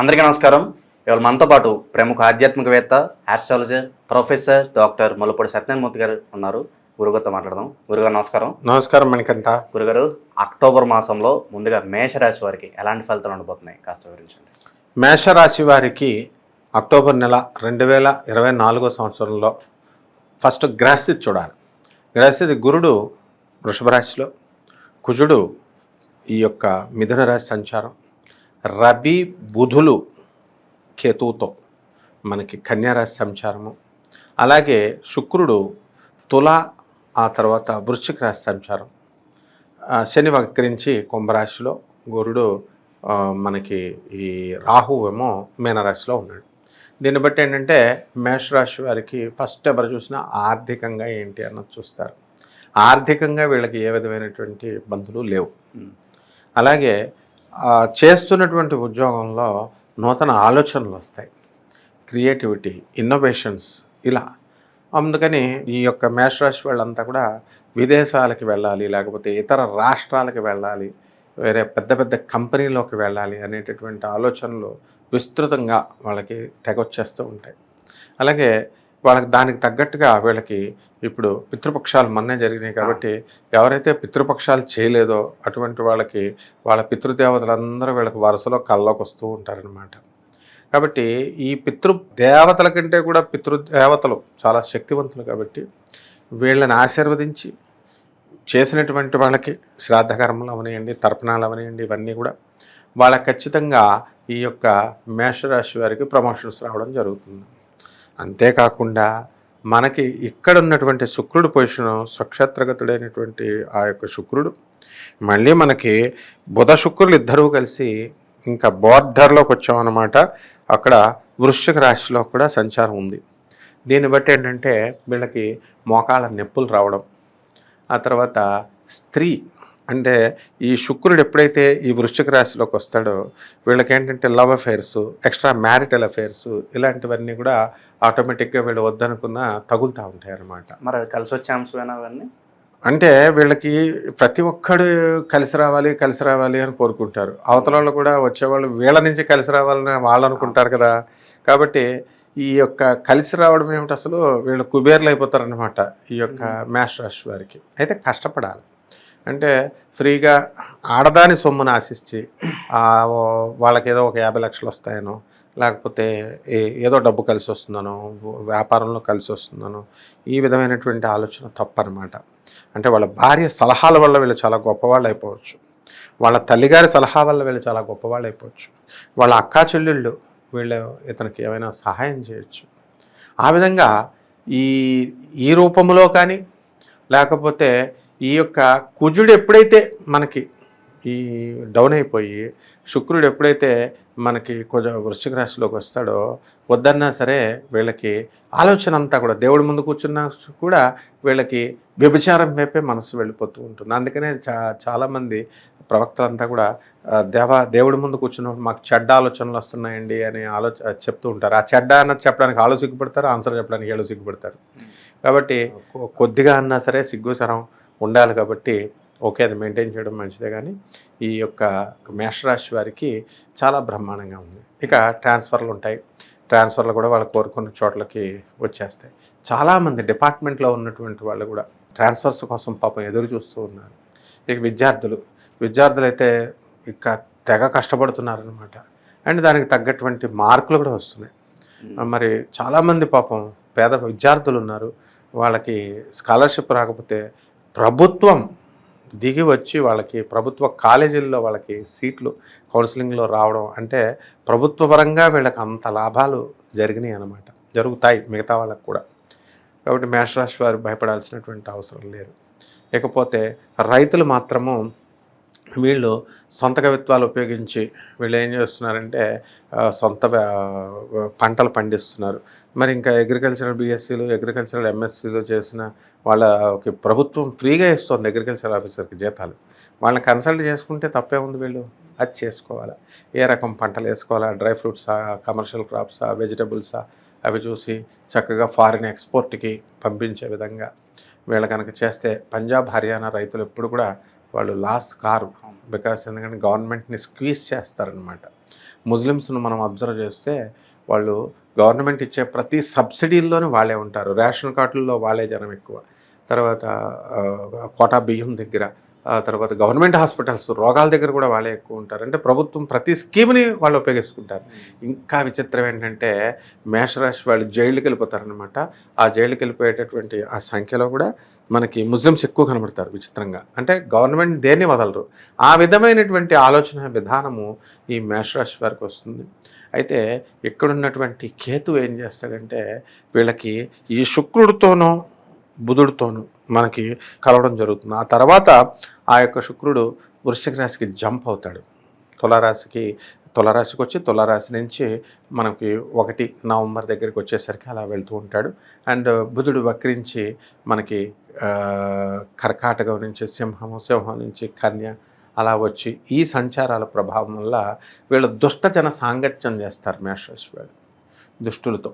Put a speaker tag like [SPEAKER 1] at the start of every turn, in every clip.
[SPEAKER 1] అందరికీ నమస్కారం. ఇవాళ మనతో పాటు ప్రముఖ ఆధ్యాత్మికవేత్త astrologer professor doctor Mullapudi Satyanarayanamurthy గారు ఉన్నారు. గురుగారితో మాట్లాడదాం. గురుగారు నమస్కారం.
[SPEAKER 2] నమస్కారం మణికంఠ.
[SPEAKER 1] గురుగారు అక్టోబర్ మాసంలో ముందుగా మేషరాశి వారికి ఎలాంటి ఫలితాలు ఉండబోతున్నాయి? కాస్త వివరించండి.
[SPEAKER 2] మేషరాశి వారికి అక్టోబర్ నెల రెండు వేల ఇరవై నాలుగో సంవత్సరంలో ఫస్ట్ గ్రహస్థితి చూడాలి. గ్రహస్థితి గురుడు వృషభ రాశిలో కుజుడు ఈ యొక్క మిథున రాశి సంచారం. రవి బుధులు కేతువుతో మనకి కన్యారాశి సంచారము. అలాగే శుక్రుడు తుల ఆ తర్వాత వృశ్చిక రాశి సంచారం. శని వక్రించి కుంభరాశిలో గురుడు మనకి ఈ రాహు ఏమో మీనరాశిలో ఉన్నాడు. దీన్ని బట్టి ఏంటంటే మేషరాశి వారికి ఫస్ట్ ఎవరు చూసినా ఆర్థికంగా ఏంటి అన్నది చూస్తారు. ఆర్థికంగా వీళ్ళకి ఏ విధమైనటువంటి ఇబ్బందులు లేవు. అలాగే చేస్తున్నటువంటి ఉద్యోగంలో నూతన ఆలోచనలు వస్తాయి. క్రియేటివిటీ ఇన్నోవేషన్స్ ఇలా. అందుకని ఈ యొక్క మేషరాశి వాళ్ళంతా కూడా విదేశాలకి వెళ్ళాలి లేకపోతే ఇతర రాష్ట్రాలకి వెళ్ళాలి వేరే పెద్ద పెద్ద కంపెనీలోకి వెళ్ళాలి అనేటటువంటి ఆలోచనలు విస్తృతంగా వాళ్ళకి తెగొచ్చేస్తూ ఉంటాయి. అలాగే వాళ్ళకి దానికి తగ్గట్టుగా వీళ్ళకి ఇప్పుడు పితృపక్షాలు మొన్నే జరిగినాయి కాబట్టి ఎవరైతే పితృపక్షాలు చేయలేదో అటువంటి వాళ్ళకి వాళ్ళ పితృదేవతలందరూ వీళ్ళకి వరుసలో కల్లోకి వస్తూ ఉంటారనమాట కాబట్టి ఈ పితృ దేవతల కంటే కూడా పితృదేవతలు చాలా శక్తివంతులు కాబట్టి వీళ్ళని ఆశీర్వదించి చేసినటువంటి వాళ్ళకి శ్రాద్ధకర్మలు అవనివ్వండి తర్పణాలు అవనివ్వండి ఇవన్నీ కూడా వాళ్ళకి ఖచ్చితంగా ఈ యొక్క మేషరాశి వారికి ప్రమోషన్స్ రావడం జరుగుతుంది. అంతేకాకుండా మనకి ఇక్కడ ఉన్నటువంటి శుక్రుడు పొజిషన్ స్వక్షేత్రగతుడైనటువంటి ఆ యొక్క శుక్రుడు మళ్ళీ మనకి బుధ శుక్రులు ఇద్దరూ కలిసి ఇంకా బోర్డర్లోకి వచ్చామన్నమాట. అక్కడ వృశ్చిక రాశిలో కూడా సంచారం ఉంది. దీన్ని బట్టి ఏంటంటే వీళ్ళకి మోకాళ్ళ నొప్పులు రావడం ఆ తర్వాత స్త్రీ అంటే ఈ శుక్రుడు ఎప్పుడైతే ఈ వృశ్చిక రాశిలోకి వస్తాడో వీళ్ళకి ఏంటంటే love affairs extra marital affairs ఇలాంటివన్నీ కూడా ఆటోమేటిక్గా వీళ్ళు వద్దనుకున్న తగులుతూ ఉంటాయి అన్నమాట.
[SPEAKER 1] మరి కలిసి వచ్చే అంశమేనా అవన్నీ?
[SPEAKER 2] అంటే వీళ్ళకి ప్రతి ఒక్కడు కలిసి రావాలి కలిసి రావాలి అని కోరుకుంటారు. అవతల వాళ్ళు కూడా వచ్చేవాళ్ళు వీళ్ళ నుంచి కలిసి రావాలని వాళ్ళు అనుకుంటారు కదా. కాబట్టి ఈ యొక్క కలిసి రావడం ఏమిటి అసలు? వీళ్ళు కుబేర్లు అయిపోతారనమాట ఈ యొక్క మేష రాశి వారికి. అయితే కష్టపడాలి. అంటే ఫ్రీగా ఆడదాని సొమ్మును ఆశించి వాళ్ళకి ఏదో ఒక యాభై లక్షలు వస్తాయనో లేకపోతే ఏ- ఏదో డబ్బు కలిసి వస్తుందనో వ్యాపారంలో కలిసి వస్తుందనో ఈ విధమైనటువంటి ఆలోచన తప్పనమాట. అంటే వాళ్ళ భార్య సలహాల వల్ల వీళ్ళు చాలా గొప్పవాళ్ళు అయిపోవచ్చు వాళ్ళ తల్లిగారి సలహా వల్ల వీళ్ళు చాలా గొప్పవాళ్ళు అయిపోవచ్చు వాళ్ళ అక్కా చెల్లెళ్ళు వీళ్ళు ఇతనికి ఏమైనా సహాయం చేయొచ్చు. ఆ విధంగా ఈ ఈ రూపంలో కానీ లేకపోతే ఈ యొక్క కుజుడు ఎప్పుడైతే మనకి ఈ డౌన్ అయిపోయి శుక్రుడు ఎప్పుడైతే మనకి కొంచెం వృశ్చిక రాశిలోకి వస్తాడో వద్దన్నా సరే వీళ్ళకి ఆలోచన అంతా కూడా దేవుడి ముందు కూర్చున్నా కూడా వీళ్ళకి వ్యభిచారం వైపే మనసు వెళ్ళిపోతూ ఉంటుంది. అందుకనే చా చాలామంది ప్రవక్తలంతా కూడా దేవ దేవుడి ముందు కూర్చున్నప్పుడు మాకు చెడ్డ ఆలోచనలు వస్తున్నాయండి అని ఆలోచ చెప్తూ ఉంటారు. ఆ చెడ్డ అన్నది చెప్పడానికి ఆలో సిగ్గుపడతారు ఆన్సర్ చెప్పడానికి ఏళ్ళు సిగ్గుపడతారు. కాబట్టి కొద్దిగా అన్నా సరే సిగ్గు సరం ఉండాలి కాబట్టి ఓకే అది మెయింటైన్ చేయడం మంచిదే కానీ ఈ యొక్క మేషరాశి వారికి చాలా బ్రహ్మాండంగా ఉంది. ఇక ట్రాన్స్ఫర్లు ఉంటాయి. ట్రాన్స్ఫర్లు కూడా వాళ్ళు కోరుకున్న చోట్లకి వచ్చేస్తాయి. చాలామంది డిపార్ట్మెంట్లో ఉన్నటువంటి వాళ్ళు కూడా ట్రాన్స్ఫర్స్ కోసం పాపం ఎదురు చూస్తూ ఉన్నారు. ఇక విద్యార్థులు విద్యార్థులు అయితే ఇక తెగ కష్టపడుతున్నారనమాట అండ్ దానికి తగ్గటువంటి మార్కులు కూడా వస్తున్నాయి. మరి చాలామంది పాపం పేద విద్యార్థులు ఉన్నారు. వాళ్ళకి స్కాలర్షిప్ రాకపోతే ప్రభుత్వం దిగి వచ్చి వాళ్ళకి ప్రభుత్వ కాలేజీల్లో వాళ్ళకి సీట్లు కౌన్సిలింగ్లో రావడం అంటే ప్రభుత్వ పరంగా వీళ్ళకి అంత లాభాలు జరిగినాయి అన్నమాట. జరుగుతాయి మిగతా వాళ్ళకు కూడా. కాబట్టి మేషరాశి వారు భయపడాల్సినటువంటి అవసరం లేదు. ఇకపోతే రైతులు మాత్రము వీళ్ళు సొంత కవిత్వాలు ఉపయోగించి వీళ్ళు ఏం చేస్తున్నారంటే సొంత పంటలు పండిస్తున్నారు. మరి ఇంకా అగ్రికల్చరల్ బీఎస్సీలు అగ్రికల్చరల్ ఎంఎస్సీలు చేసిన వాళ్ళకి ప్రభుత్వం ఫ్రీగా ఇస్తుంది అగ్రికల్చర్ ఆఫీసర్కి జీతాలు. వాళ్ళని కన్సల్ట్ చేసుకుంటే తప్పే ఉంది వీళ్ళు. అది చేసుకోవాలా. ఏ రకం పంటలు వేసుకోవాలా? డ్రై ఫ్రూట్సా కమర్షియల్ క్రాప్సా వెజిటబుల్సా అవి చూసి చక్కగా ఫారిన్ ఎక్స్పోర్ట్కి పంపించే విధంగా వీళ్ళు కనుక చేస్తే పంజాబ్ హర్యానా రైతులు ఎప్పుడు కూడా వాళ్ళు లాస్ కారు. బికాస్ ఎందుకంటే గవర్నమెంట్ని స్క్వీజ్ చేస్తారనమాట ముస్లిమ్స్ను మనం అబ్జర్వ్ చేస్తే వాళ్ళు గవర్నమెంట్ ఇచ్చే ప్రతి సబ్సిడీల్లోనూ వాళ్ళే ఉంటారు. రేషన్ కార్డుల్లో వాళ్ళే జనం ఎక్కువ. తర్వాత కోటా బియ్యం దగ్గర తర్వాత గవర్నమెంట్ హాస్పిటల్స్ రోగాల దగ్గర కూడా వాళ్ళే ఎక్కువ ఉంటారు. అంటే ప్రభుత్వం ప్రతి స్కీమ్ని వాళ్ళు ఉపయోగించుకుంటారు. ఇంకా విచిత్రం ఏంటంటే మేషరాశి వాళ్ళు జైళ్ళకి వెళ్ళిపోతారనమాట ఆ జైళ్ళకి వెళ్ళిపోయేటటువంటి ఆ సంఖ్యలో కూడా మనకి ముస్లిమ్స్ ఎక్కువ కనబడతారు విచిత్రంగా. అంటే గవర్నమెంట్ దేన్ని వదలరు. ఆ విధమైనటువంటి ఆలోచన విధానము ఈ మేషరాశి వారికి వస్తుంది. అయితే ఇక్కడున్నటువంటి కేతు ఏం చేస్తాడంటే వీళ్ళకి ఈ శుక్రుడితోనూ బుధుడితోను మనకి కలవడం జరుగుతుంది. ఆ తర్వాత ఆ యొక్క శుక్రుడు వృశ్చిక రాశికి జంప్ అవుతాడు. తులారాశికి తులారాశికి వచ్చి తులారాశి నుంచి మనకి ఒకటి నవంబర్ దగ్గరికి వచ్చేసరికి అలా వెళ్తూ ఉంటాడు. అండ్ బుధుడు వక్రించి మనకి కర్కాటకం నుంచి సింహం సింహం నుంచి కన్య అలా వచ్చి ఈ సంచారాల ప్రభావం వల్ల వీళ్ళు దుష్టజన సాంగత్యం చేస్తారు మేషరాశి వాళ్ళు దుష్టులతో.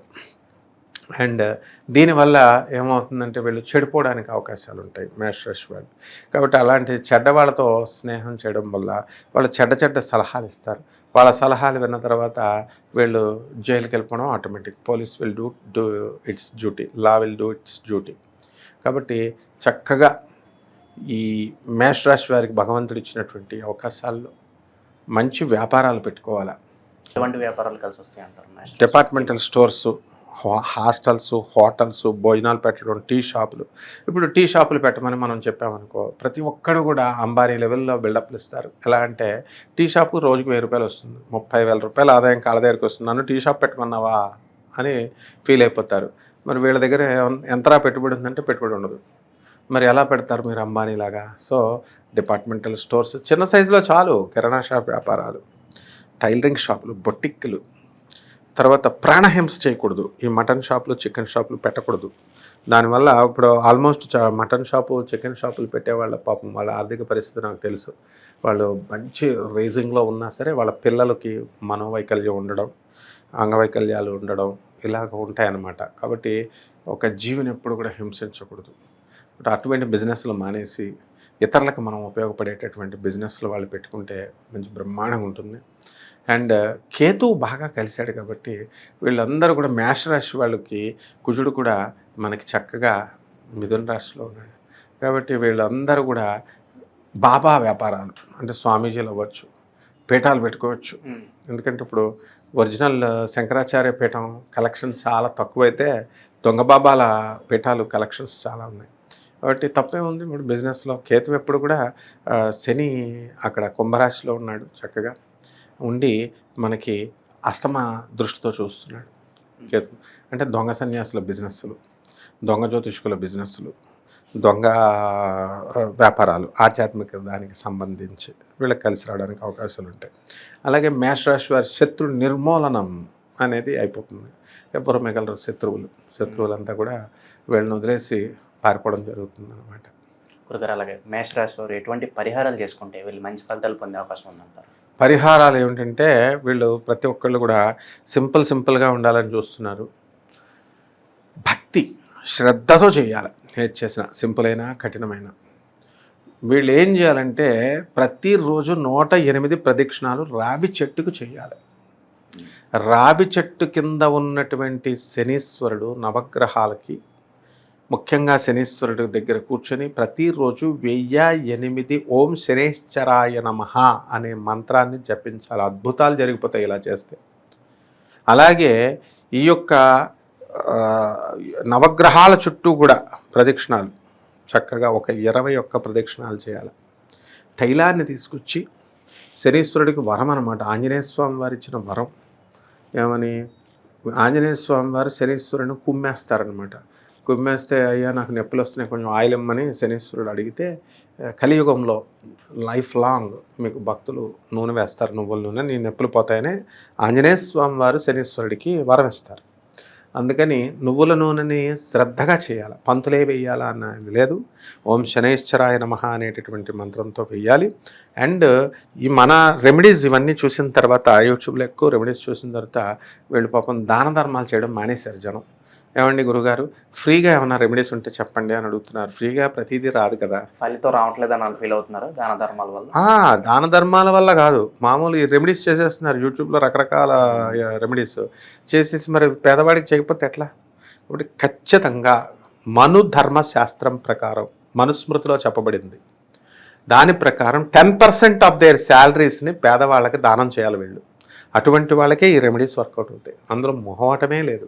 [SPEAKER 2] అండ్ దీనివల్ల ఏమవుతుందంటే వీళ్ళు చెడిపోవడానికి అవకాశాలు ఉంటాయి మేషరాశి వాళ్ళు. కాబట్టి అలాంటి చెడ్డ వాళ్ళతో స్నేహం చేయడం వల్ల వాళ్ళు చెడ్డ చెడ్డ సలహాలు ఇస్తారు. వాళ్ళ సలహాలు విన్న తర్వాత వీళ్ళు జైలుకి వెళ్ళిపోవడం automatic. Police will do do its duty. Law will do its duty. కాబట్టి చక్కగా ఈ మేష రాశి వారికి భగవంతుడు ఇచ్చినటువంటి అవకాశాల్లో మంచి వ్యాపారాలు పెట్టుకోవాలా.
[SPEAKER 1] ఎటువంటి వ్యాపారాలు కలిసి వస్తాయి అంటారు మేషరాశి?
[SPEAKER 2] డిపార్ట్మెంటల్ స్టోర్స్ హాస్టల్స్ హోటల్స్ భోజనాలు పెట్టడం టీ షాపులు. ఇప్పుడు టీ షాపులు పెట్టమని మనం చెప్పామనుకో ప్రతి ఒక్కడు కూడా అంబానీ లెవెల్లో బిల్డప్లు ఇస్తారు. ఎలా అంటే టీ షాపు రోజుకు వెయ్యి రూపాయలు వస్తుంది. ముప్పై వేల రూపాయలు ఆదాయం కాళ్ళ దగ్గరికి వస్తుంది. నన్ను టీ షాప్ పెట్టమన్నావా అని ఫీల్ అయిపోతారు. మరి వీళ్ళ దగ్గర ఎంతరా పెట్టుబడి ఉందంటే పెట్టుబడి ఉండదు. మరి ఎలా పెడతారు మీరు అంబానీ లాగా? సో డిపార్ట్మెంటల్ స్టోర్స్ చిన్న సైజులో చాలు కిరాణా షాప్ వ్యాపారాలు టైలరింగ్ షాపులు బొట్టిక్కులు తర్వాత ప్రాణహింస చేయకూడదు. ఈ మటన్ షాపులు చికెన్ షాపులు పెట్టకూడదు. దానివల్ల ఇప్పుడు ఆల్మోస్ట్ మటన్ షాపు చికెన్ షాపులు పెట్టే వాళ్ళ పాపం వాళ్ళ ఆర్థిక పరిస్థితి నాకు తెలుసు. వాళ్ళు మంచి రేజింగ్లో ఉన్నా సరే వాళ్ళ పిల్లలకి మనోవైకల్యం ఉండడం అంగవైకల్యాలు ఉండడం ఇలాగ ఉంటాయన్నమాట. కాబట్టి ఒక జీవిని ఎప్పుడు కూడా హింసించకూడదు. అటువంటి బిజినెస్లు మానేసి ఇతరులకు మనం ఉపయోగపడేటటువంటి బిజినెస్లు వాళ్ళు పెట్టుకుంటే మంచి బ్రహ్మాండంగా ఉంటుంది. అండ్ కేతు బాగా కలిశాడు కాబట్టి వీళ్ళందరూ కూడా మేష రాశి వాళ్ళకి కుజుడు కూడా మనకి చక్కగా మిథున రాశిలో ఉన్నాడు. కాబట్టి వీళ్ళందరూ కూడా బాబా వ్యాపారాలు అంటే స్వామీజీలు అవ్వచ్చు పీఠాలు పెట్టుకోవచ్చు. ఎందుకంటే ఇప్పుడు ఒరిజినల్ శంకరాచార్య పీఠం కలెక్షన్ చాలా తక్కువైతే దొంగ బాబాల పీఠాలు కలెక్షన్స్ చాలా ఉన్నాయి. కాబట్టి తప్పే ఉంది ఇప్పుడు బిజినెస్లో కేతు ఎప్పుడు కూడా శని అక్కడ కుంభరాశిలో ఉన్నాడు చక్కగా. ఉండి మనకి అష్టమ దృష్టితో చూస్తున్నాడు. కేతు అంటే దొంగ సన్యాసుల బిజినెస్లు దొంగ జ్యోతిష్కుల బిజినెస్లు దొంగ వ్యాపారాలు ఆధ్యాత్మిక దానికి సంబంధించి వీళ్ళకి కలిసి రావడానికి అవకాశాలు ఉంటాయి. అలాగే మేషరాశి వారి శత్రు నిర్మూలనం అనేది అయిపోతుంది. ఎవరు మిగలరు శత్రువులు. శత్రువులంతా కూడా వీళ్ళని వదిలేసి పారిపోవడం జరుగుతుంది అనమాట
[SPEAKER 1] గురుగారు అలాగే మేషరాశి వారు ఎటువంటి పరిహారాలు చేసుకుంటే వీళ్ళు మంచి ఫలితాలు పొందే అవకాశం ఉందంటారు?
[SPEAKER 2] పరిహారాలు ఏమిటంటే వీళ్ళు ప్రతి ఒక్కళ్ళు కూడా సింపుల్ సింపుల్గా ఉండాలని చూస్తున్నారు. భక్తి శ్రద్ధతో చేయాలి. ఏది చేసిన సింపుల్ అయినా కఠినమైన. వీళ్ళు ఏం చేయాలంటే ప్రతిరోజు నూట ఎనిమిది ప్రదక్షిణాలు రావి చెట్టుకు చేయాలి. రావి చెట్టు కింద ఉన్నటువంటి శనీశ్వరుడు నవగ్రహాలకి ముఖ్యంగా శనీశ్వరుడి దగ్గర కూర్చొని ప్రతిరోజు వెయ్య ఎనిమిది ఓం శనేశ్వరాయ నమః అనే మంత్రాన్ని జపించాలి. అద్భుతాలు జరిగిపోతాయి ఇలా చేస్తే. అలాగే ఈ యొక్క నవగ్రహాల చుట్టూ కూడా ప్రదక్షిణాలు. చక్కగా ఒక ఇరవై ఒక్క ప్రదక్షిణాలు చేయాలి. తైలాన్ని తీసుకొచ్చి శనీశ్వరుడికి వరం అనమాట ఆంజనేయ స్వామి వారు ఇచ్చిన వరం. ఏమని? ఆంజనేయ స్వామి వారు శనీశ్వరుని కుమ్మేస్తారనమాట కుమ్మేస్తే అయ్యా నాకు నొప్పులు వస్తున్నాయి కొంచెం ఆయిల్ ఇమ్మని శనీశ్వరుడు అడిగితే కలియుగంలో లైఫ్ లాంగ్ మీకు భక్తులు నూనె వేస్తారు నువ్వుల నూనె నీ నొప్పులు పోతాయని ఆంజనేయ స్వామి వారు శనీశ్వరుడికి వరం ఇస్తారు. అందుకని నువ్వుల నూనెని శ్రద్ధగా చేయాలి పంతులే వేయాలా అన్నది లేదు. ఓం శనేశ్వరాయ నమ అనేటటువంటి మంత్రంతో వేయాలి. అండ్ ఈ మన రెమెడీస్ ఇవన్నీ చూసిన తర్వాత యూట్యూబ్లో ఎక్కువ రెమెడీస్ చూసిన తర్వాత వీళ్ళు పాపం దాన ధర్మాలు చేయడం మానేశారు జనం. ఏమండి గురుగారు? ఫ్రీగా ఏమైనా రెమెడీస్ ఉంటే చెప్పండి అని అడుగుతున్నారు. ఫ్రీగా ప్రతిదీ రాదు కదా.
[SPEAKER 1] ఫలితం రావట్లేదని అని ఫీల్ అవుతున్నారు? దాన ధర్మాల వల్ల?
[SPEAKER 2] దాన ధర్మాల వల్ల కాదు. మామూలు ఈ రెమెడీస్ చేసేస్తున్నారు. యూట్యూబ్లో రకరకాల రెమెడీస్ చేసేసి మరి పేదవాడికి చేయకపోతే ఎట్లా? ఇప్పుడు ఖచ్చితంగా మను ధర్మ శాస్త్రం ప్రకారం మనుస్మృతిలో చెప్పబడింది. దాని ప్రకారం టెన్ పర్సెంట్ ఆఫ్ దేర్ శాలరీస్ని పేదవాళ్ళకి దానం చేయాలి వీళ్ళు. అటువంటి వాళ్ళకే ఈ రెమెడీస్ వర్కౌట్ అవుతాయి. అందులో మొహమాటమే లేదు.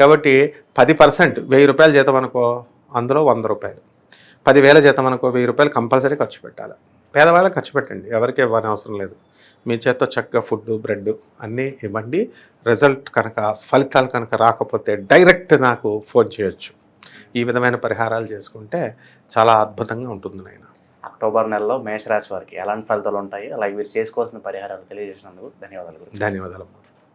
[SPEAKER 2] కాబట్టి పది పర్సెంట్ వెయ్యి రూపాయలు జీతం అనుకో అందులో వంద రూపాయలు. పదివేల జీతం అనుకో వెయ్యి రూపాయలు కంపల్సరీ ఖర్చు పెట్టాలి. పేదవాళ్ళకి ఖర్చు పెట్టండి ఎవరికి ఇవ్వని అవసరం లేదు. మీ చేత్తో చక్కగా ఫుడ్ బ్రెడ్ అన్నీ ఇవ్వండి. రిజల్ట్ కనుక ఫలితాలు కనుక రాకపోతే డైరెక్ట్ నాకు ఫోన్ చేయొచ్చు. ఈ విధమైన పరిహారాలు చేసుకుంటే చాలా అద్భుతంగా ఉంటుంది నాయన.
[SPEAKER 1] అక్టోబర్ నెలలో మేషరాశి వారికి ఎలాంటి ఫలితాలు ఉంటాయి అలాగే వీరు చేసుకోవాల్సిన పరిహారాలు తెలియజేసినందుకు ధన్యవాదాలు
[SPEAKER 2] ధన్యవాదాలు